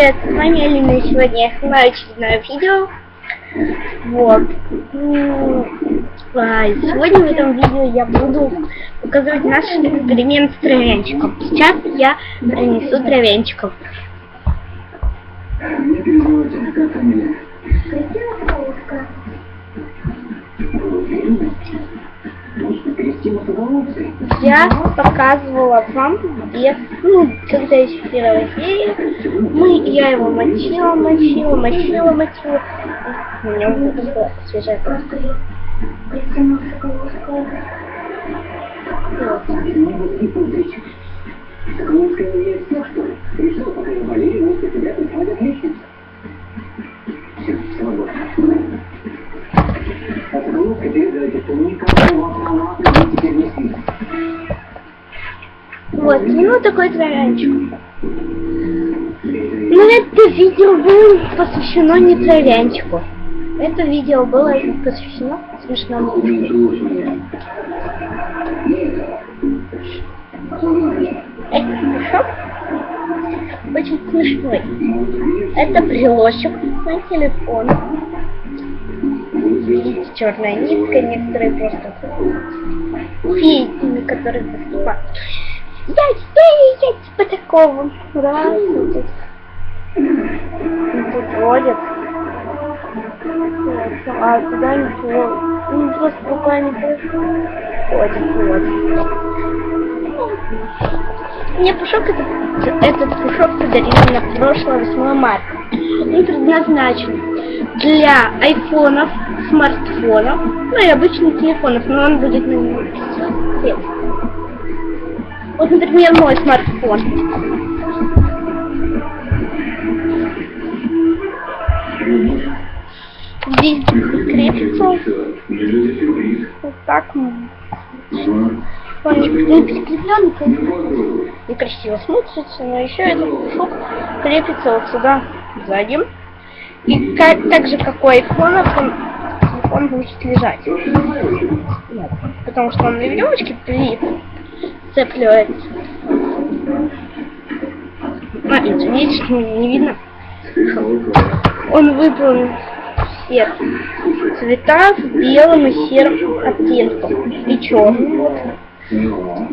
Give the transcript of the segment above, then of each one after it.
Привет, с вами Алина, сегодня я снимаю очередное видео. Вот. М, а, Сегодня в этом видео я буду показывать наш эксперимент с травянчиком. Сейчас я принесу травянчиков. Я показывала вам без, ну, когда еще первая серия, мы, я его мочила, мочила, мочила, мочила. У меня выпустила свежая краска. Есть все, что ли? Решила, пока я болею, вместо тебя приходят отличница. Все, свободно. Передайте, что никакого автомата теперь не снится. Вот, ну такой травянчик. Но это видео было посвящено не травянчику. Это видео было посвящено смешному. Это хорошо? Очень смешной. Это брелочек на телефон. Видите, черная нитка, некоторые просто фейтами, которые выступают. Я, я, я, типа такого. Вот тут. Ходит. Вот, а туда ходит. Ну, просто пока не происходит. Вот. Мне пушок этот, этот пушок подарили на прошлое 8 марта. Он предназначен для айфонов, смартфонов, ну и обычных телефонов, но он будет на нем свет. Вот, например, мой смартфон. Здесь крепится вот так. М, Он не, не прикреплен, конечно, некрасиво смотрится, но еще этот пушок крепится вот сюда сзади. И как, так же, как у айфона, он, телефон будет лежать. Вот. Потому что он на веревочке прицепливается. Видите, что не видно? Он выполнен все цвета с белым и серым оттенком. И черным. Сверху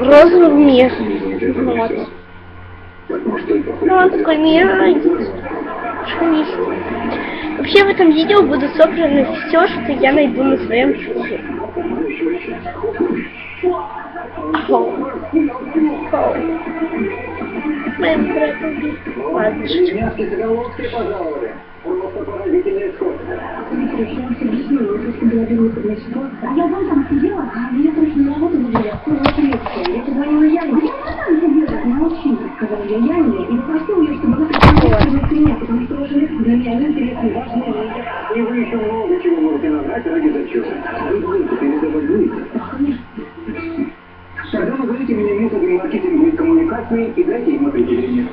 розовый мех. Вот. Ну, он такой милый. Шумистый. Вообще в этом видео будут собраны все, что я найду на своем пути. Хоу. Хоу. Моим братом. Просто поразительный исход. А я вон там сидела, а меня точно на работу вызвали. Очень редко. Я позвонила Яне. Да я сам сидела. Молчи, сказала я Яне, и попросила ее, чтобы она пришла к меня, потому что ваше место для меня интересно и важно. И вы еще много чего можете назвать ради зачета. Вы будете передавать. Мне методы маркетинговой коммуникации и дайте им определение.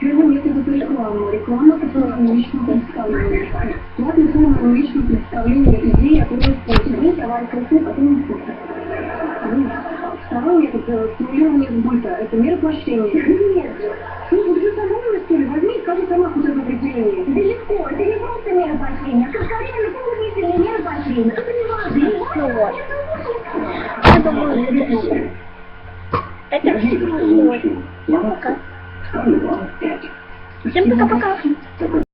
Первый метод это реклама. Реклама, которая на личном представлении. Платная форма на личном представлении идеи, которые используют. Есть товары красивые, потом не вкусно. Второй метод э, стимулирование сбыта. Это мера поощрения. Нет. Ну, вот вы собой что ли? Возьми и скажи сама хоть это определение. Да легко. Это не просто мера поощрения. а современная дополнительная мера поощрения. Это не важно. Ну вот. Я думаю, это все. Сегодня. Всем пока. Всем пока-пока.